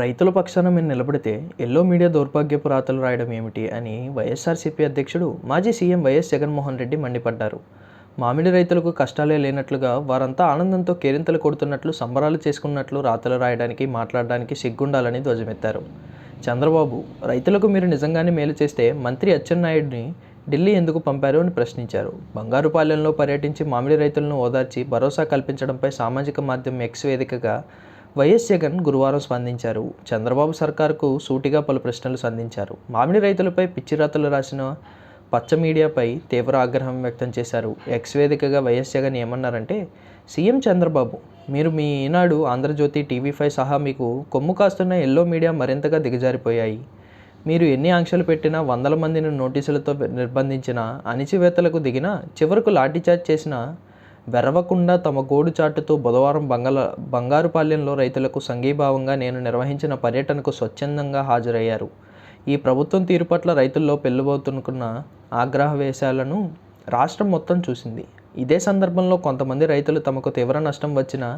రైతుల పక్షాన మేము నిలబడితే ఎల్లో మీడియా దౌర్భాగ్యపు రాతలు రాయడం ఏమిటి అని వైఎస్ఆర్సీపీ అధ్యక్షుడు మాజీ సీఎం వైఎస్ జగన్మోహన్ రెడ్డి మండిపడ్డారు. మామిడి రైతులకు కష్టాలే లేనట్లుగా వారంతా ఆనందంతో కేరింతలు కొడుతున్నట్లు సంబరాలు చేసుకున్నట్లు రాతలు రాయడానికి మాట్లాడడానికి సిగ్గుండాలని ధ్వజమెత్తారు. చంద్రబాబు రైతులకు మీరు నిజంగానే మేలు చేస్తే మంత్రి అచ్చెన్నాయుడిని ఢిల్లీ ఎందుకు పంపారు అని ప్రశ్నించారు. బంగారుపాలెంలో పర్యటించి మామిడి రైతులను ఓదార్చి భరోసా కల్పించడంపై సామాజిక మాధ్యమం ఎక్స్ వేదికగా వైఎస్ జగన్ గురువారం స్పందించారు. చంద్రబాబు సర్కార్కు సూటిగా పలు ప్రశ్నలు సంధించారు. మామిడి రైతులపై పిచ్చిరాతలు రాసిన పచ్చ మీడియాపై తీవ్ర ఆగ్రహం వ్యక్తం చేశారు. ఎక్స్ వేదికగా వైఎస్ జగన్ ఏమన్నారంటే సీఎం చంద్రబాబు మీరు మీ ఈనాడు ఆంధ్రజ్యోతి టీవీ ఫైవ్ సహా మీకు కొమ్ము కాస్తున్న ఎల్లో మీడియా మరింతగా దిగజారిపోయాయి. మీరు ఎన్ని ఆంక్షలు పెట్టినా వందల మందిని నోటీసులతో నిర్బంధించిన అణిచివేతలకు దిగిన చివరకు లాఠీచార్జ్ చేసిన వెరవకుండా తమ గోడు చాటుతూ బుధవారం బంగళ బంగారుపాలెంలో రైతులకు సంఘీభావంగా నేను నిర్వహించిన పర్యటనకు స్వచ్ఛందంగా హాజరయ్యారు. ఈ ప్రభుత్వం తీరు పట్ల రైతుల్లో పెళ్ళబోతున్న ఆగ్రహవేశాలను రాష్ట్రం మొత్తం చూసింది. ఇదే సందర్భంలో కొంతమంది రైతులు తమకు తీవ్ర నష్టం వచ్చినా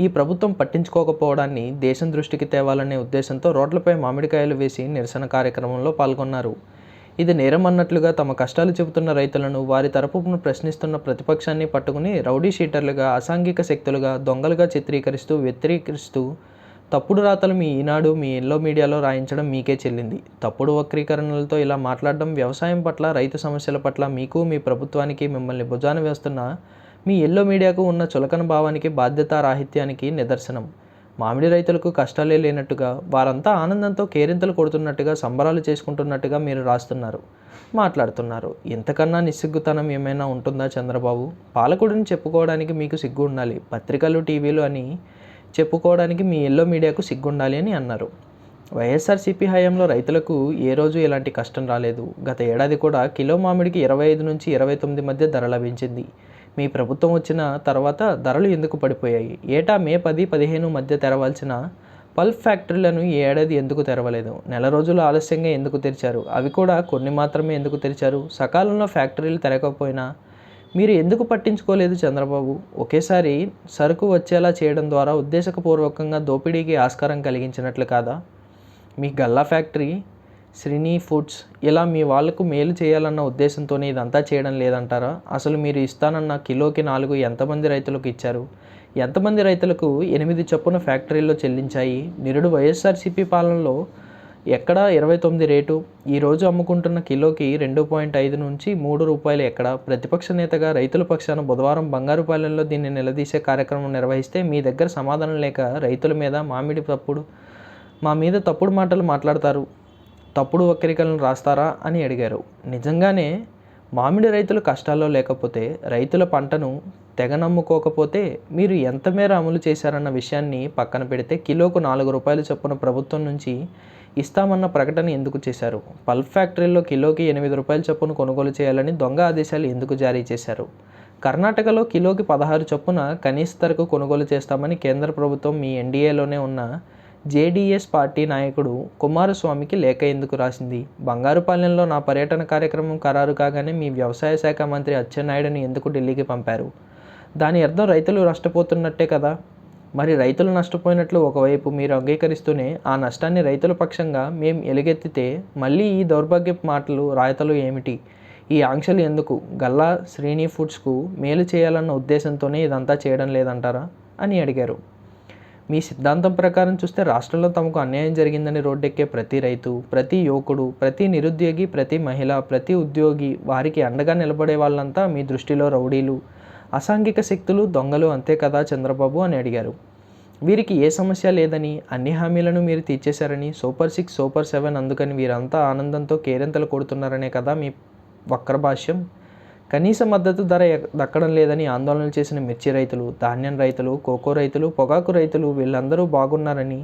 ఈ ప్రభుత్వం పట్టించుకోకపోవడాన్ని దేశం దృష్టికి తేవాలనే ఉద్దేశంతో రోడ్లపై మామిడికాయలు వేసి నిరసన కార్యక్రమంలో పాల్గొన్నారు. ఇది నేరం అన్నట్లుగా తమ కష్టాలు చెబుతున్న రైతులను వారి తరపును ప్రశ్నిస్తున్న ప్రతిపక్షాన్ని పట్టుకుని రౌడీ షీటర్లుగా అసాంఘిక శక్తులుగా దొంగలుగా చిత్రీకరిస్తూ వ్యతిరేకిస్తూ తప్పుడు రాతలు మీ ఈనాడు మీ ఎల్లో మీడియాలో రాయించడం మీకే చెల్లింది. తప్పుడు వక్రీకరణలతో ఇలా మాట్లాడడం వ్యవసాయం పట్ల రైతు సమస్యల పట్ల మీకు మీ ప్రభుత్వానికి మిమ్మల్ని భుజాన వేస్తున్న మీ ఎల్లో మీడియాకు ఉన్న చులకన భావానికి బాధ్యతారాహిత్యానికి నిదర్శనం. మామిడి రైతులకు కష్టాలే లేనట్టుగా వారంతా ఆనందంతో కేరింతలు కొడుతున్నట్టుగా సంబరాలు చేసుకుంటున్నట్టుగా మీరు రాస్తున్నారు మాట్లాడుతున్నారు. ఇంతకన్నా నిస్సిగ్గుతనం ఏమైనా ఉంటుందా చంద్రబాబు? పాలకుడిని చెప్పుకోవడానికి మీకు సిగ్గు ఉండాలి పత్రికలు టీవీలు అని చెప్పుకోవడానికి మీ ఎల్లో మీడియాకు సిగ్గుండాలి అని అన్నారు. వైఎస్ఆర్సీపీ హయాంలో రైతులకు ఏ రోజు ఎలాంటి కష్టం రాలేదు. గత ఏడాది కూడా కిలో మామిడికి ఇరవై ఐదు నుంచి ఇరవై తొమ్మిది మధ్య ధర లభించింది. మీ ప్రభుత్వం వచ్చిన తర్వాత ధరలు ఎందుకు పడిపోయాయి? ఏటా మే పది పదిహేను మధ్య తెరవాల్సిన పల్ప్ ఫ్యాక్టరీలను ఈ ఏడాది ఎందుకు తెరవలేదు? నెల రోజులు ఆలస్యంగా ఎందుకు తెరిచారు? అవి కూడా కొన్ని మాత్రమే ఎందుకు తెరిచారు? సకాలంలో ఫ్యాక్టరీలు తెరకపోయినా మీరు ఎందుకు పట్టించుకోలేదు చంద్రబాబు? ఒకేసారి సరుకు వచ్చేలా చేయడం ద్వారా ఉద్దేశపూర్వకంగా దోపిడీకి ఆస్కారం కలిగించినట్లు కాదా? మీ గల్లా ఫ్యాక్టరీ శ్రీని ఫుడ్స్ ఇలా మీ వాళ్ళకు మేలు చేయాలన్న ఉద్దేశంతోనే ఇదంతా చేయడం లేదంటారా? అసలు మీరు ఇస్తానన్న కిలోకి నాలుగు ఎంతమంది రైతులకు ఇచ్చారు? ఎంతమంది రైతులకు ఎనిమిది చొప్పున ఫ్యాక్టరీల్లో చెల్లించాయి? నిరుడు వైఎస్ఆర్సీపీ పాలనలో ఎక్కడ ఇరవై తొమ్మిది రేటు? ఈరోజు అమ్ముకుంటున్న కిలోకి రెండు పాయింట్ ఐదు నుంచి మూడు రూపాయలు ఎక్కడ? ప్రతిపక్ష నేతగా రైతుల పక్షాన బుధవారం బంగారుపాలెంలో దీన్ని నిలదీసే కార్యక్రమం నిర్వహిస్తే మీ దగ్గర సమాధానం లేక రైతుల మీద మామిడి తప్పుడు మా మీద తప్పుడు మాటలు మాట్లాడతారు. తప్పుడు వక్రీకరణలు రాస్తారా అని అడిగారు. నిజంగానే మామిడి రైతులు కష్టాల్లో లేకపోతే రైతుల పంటను తెగ నమ్ముకోకపోతే మీరు ఎంత మేర అమలు చేశారన్న విషయాన్ని పక్కన పెడితే కిలోకు నాలుగు రూపాయలు చొప్పున ప్రభుత్వం నుంచి ఇస్తామన్న ప్రకటన ఎందుకు చేశారు? పల్ప్ ఫ్యాక్టరీలో కిలోకి ఎనిమిది రూపాయల చొప్పున కొనుగోలు చేయాలని దొంగ ఆదేశాలు ఎందుకు జారీ చేశారు? కర్ణాటకలో కిలోకి పదహారు చొప్పున కనీస ధరకు కొనుగోలు చేస్తామని కేంద్ర ప్రభుత్వం మీ ఎన్డీఏలోనే ఉన్న జేడీఎస్ పార్టీ నాయకుడు కుమారస్వామికి లేఖ ఎందుకు రాసింది? బంగారుపాలెంలో నా పర్యటన కార్యక్రమం ఖరారు కాగానే మీ వ్యవసాయ శాఖ మంత్రి అచ్చెన్నాయుడుని ఎందుకు ఢిల్లీకి పంపారు? దాని అర్థం రైతులు నష్టపోతున్నట్టే కదా? మరి రైతులు నష్టపోయినట్లు ఒకవైపు మీరు అంగీకరిస్తూనే ఆ నష్టాన్ని రైతుల పక్షంగా మేము ఎలుగెత్తితే మళ్ళీ ఈ దౌర్భాగ్యపు మాటలు రాయతలు ఏమిటి? ఈ ఆంక్షలు ఎందుకు? గల్లా శ్రీని ఫుడ్స్కు మేలు చేయాలన్న ఉద్దేశంతోనే ఇదంతా చేయడం లేదంటారా? అని అడిగారు. మీ సిద్ధాంతం ప్రకారం చూస్తే రాష్ట్రంలో తమకు అన్యాయం జరిగిందని రోడ్డెక్కే ప్రతి రైతు ప్రతి యువకుడు ప్రతి నిరుద్యోగి ప్రతి మహిళ ప్రతి ఉద్యోగి వారికి అండగా నిలబడే వాళ్ళంతా మీ దృష్టిలో రౌడీలు అసాంఘిక శక్తులు దొంగలు అంతే కదా చంద్రబాబు అని అడిగారు. వీరికి ఏ సమస్య లేదని అన్ని హామీలను మీరు తీర్చేశారని సూపర్ సిక్స్ సూపర్ సెవెన్ అందుకని వీరంతా ఆనందంతో కేరింతలు కొడుతున్నారనే కదా మీ వక్ర భాష్యం కనీస మద్దతు ధర ఎ- దక్కడం లేదని ఆందోళనలు చేసిన మిర్చి రైతులు ధాన్యం రైతులు కోకో రైతులు పొగాకు రైతులు వీళ్ళందరూ బాగున్నారని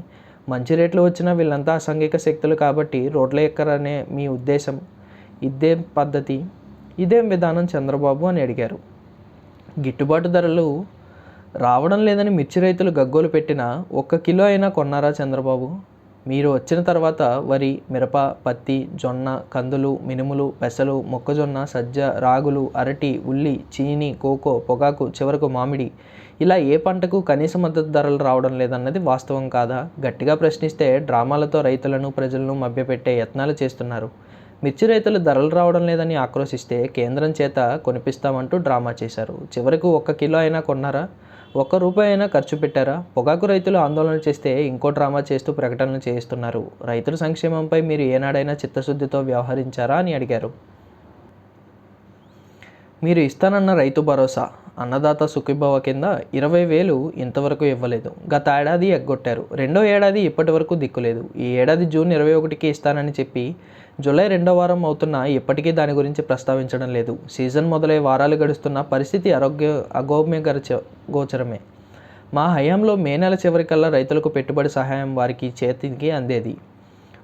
మంచి రేట్లు వచ్చినా వీళ్ళంతా అసాంఘిక శక్తులు కాబట్టి రోడ్ల ఎక్కరనే మీ ఉద్దేశం. ఇదేం పద్ధతి ఇదేం విధానం చంద్రబాబు అని అడిగారు. గిట్టుబాటు ధరలు రావడం లేదని మిర్చి రైతులు గగ్గోలు పెట్టినా ఒక్క కిలో అయినా కొన్నారా చంద్రబాబు? మీరు వచ్చిన తర్వాత వరి మిరప పత్తి జొన్న కందులు మినుములు పెసలు మొక్కజొన్న సజ్జ రాగులు అరటి ఉల్లి చీని కోకో పొగాకు చివరకు మామిడి. ఇలా ఏ పంటకు కనీస మద్దతు ధరలు రావడం లేదన్నది వాస్తవం కాదా? గట్టిగా ప్రశ్నిస్తే డ్రామాలతో రైతులను ప్రజలను మభ్యపెట్టే యత్నాలు చేస్తున్నారు. మిర్చి రైతులు ధరలు రావడం లేదని ఆక్రోశిస్తే కేంద్రం చేత కొనిపిస్తామంటూ డ్రామా చేశారు. చివరకు ఒక్క కిలో అయినా కొన్నారా? ఒక్క రూపాయి అయినా ఖర్చు పెట్టారా? పొగాకు రైతులు ఆందోళన చేస్తే ఇంకో డ్రామా చేస్తూ ప్రకటనలు చేయిస్తున్నారు. రైతుల సంక్షేమంపై మీరు ఏనాడైనా చిత్తశుద్ధితో వ్యవహరించారా అని అడిగారు. మీరు ఇస్తానన్న రైతు భరోసా అన్నదాత సుఖీభవ కింద ఇరవై వేలు ఇంతవరకు ఇవ్వలేదు. గత ఏడాది ఎగ్గొట్టారు. రెండో ఏడాది ఇప్పటి వరకు దిక్కులేదు. ఈ ఏడాది జూన్ ఇరవై ఒకటికి ఇస్తానని చెప్పి జూలై రెండో వారం అవుతున్నా ఇప్పటికీ దాని గురించి ప్రస్తావించడం లేదు. సీజన్ మొదలై వారాలు గడుస్తున్న పరిస్థితి ఆరోగ్య అగోమ్యగరచ గోచరమే. మా హయాంలో మే నెల చివరికల్లా రైతులకు పెట్టుబడి సహాయం వారికి చేతికి అందేది.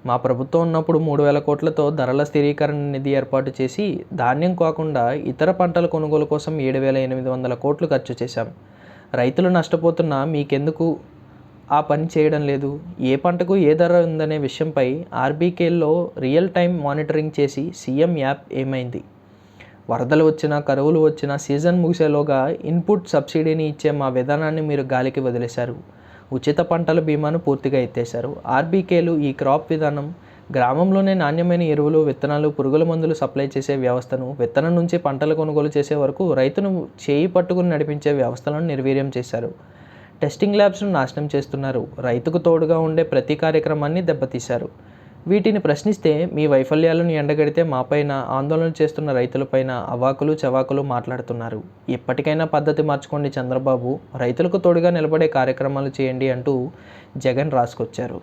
మా ప్రభుత్వం ఉన్నప్పుడు మూడు వేల కోట్లతో ధరల స్థిరీకరణ నిధి ఏర్పాటు చేసి ధాన్యం కాకుండా ఇతర పంటల కొనుగోలు కోసం ఏడు వేల ఎనిమిది వందల కోట్లు ఖర్చు చేశాం. రైతులు నష్టపోతున్నా మీకెందుకు ఆ పని చేయడం లేదు? ఏ పంటకు ఏ ధర ఉందనే విషయంపై ఆర్బీకేల్లో రియల్ టైం మానిటరింగ్ చేసి సీఎం యాప్ ఏమైంది? వరదలు వచ్చినా కరువులు వచ్చినా సీజన్ ముగిసేలోగా ఇన్పుట్ సబ్సిడీని ఇచ్చే మా విధానాన్ని మీరు గాలికి వదిలేశారు. ఉచిత పంటల బీమాను పూర్తిగా ఎత్తేశారు. ఆర్బీకేలు ఈ క్రాప్ విధానం గ్రామంలోనే నాణ్యమైన ఎరువులు విత్తనాలు పురుగుల మందులు సప్లై చేసే వ్యవస్థను విత్తనం నుంచి పంటలు కొనుగోలు చేసే వరకు రైతును చేయి పట్టుకుని నడిపించే వ్యవస్థలను నిర్వీర్యం చేశారు. టెస్టింగ్ ల్యాబ్స్ను నాశనం చేస్తున్నారు. రైతుకు తోడుగా ఉండే ప్రతి కార్యక్రమాన్ని దెబ్బతీశారు. వీటిని ప్రశ్నిస్తే మీ వైఫల్యాలను ఎండగడితే మాపైన ఆందోళన చేస్తున్న రైతులపైన అవాకులు చవాకులు మాట్లాడుతున్నారు. ఇప్పటికైనా పద్ధతి మార్చుకోండి చంద్రబాబు. రైతులకు తోడుగా నిలబడే కార్యక్రమాలు చేయండి అంటూ జగన్ రాసుకొచ్చారు.